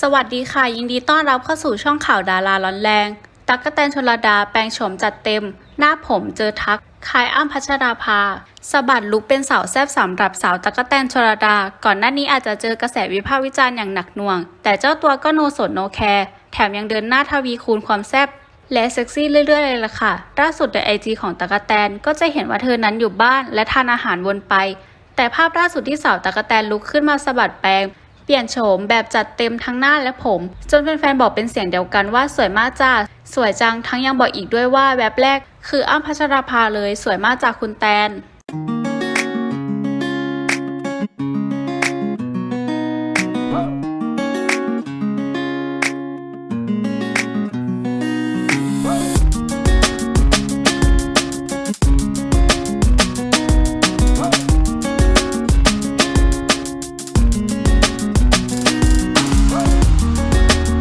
สวัสดีค่ะ ยินดีต้อนรับเข้าสู่ช่องข่าวดาราร้อนแรง ตั๊กกะแตนชลดาแปลงโฉมจัดเต็ม หน้าผมเจอทักคายอ้ำพัชราภาสบัดลุกเป็นสาวแซ่บสำหรับสาวตั๊กกะแตนชลดา ก่อนหน้านี้อาจจะเจอกระแสวิพากษ์วิจารณ์อย่างหนักหน่วง แต่เจ้าตัวก็โนสนโนแคร์แถมยังเดินหน้าทวีคูณความแซ่บและเซ็กซี่เรื่อยๆเลยล่ะค่ะล่าสุดในไอจีของตะกะแตนก็จะเห็นว่าเธอนั้นอยู่บ้านและทานอาหารวนไป แต่ภาพล่าสุดที่สาวตะกะแตนลุกขึ้นมาสะบัดแปลง เปลี่ยนโฉมแบบจัดเต็มทั้งหน้าและผม จนแฟนๆบอกเป็นเสียงเดียวกันว่าสวยมากจ้าสวยจังทั้งยังบอกอีกด้วยว่าแวบแรก คืออ้ำพัชราภาเลยสวยมากจากคุณแตน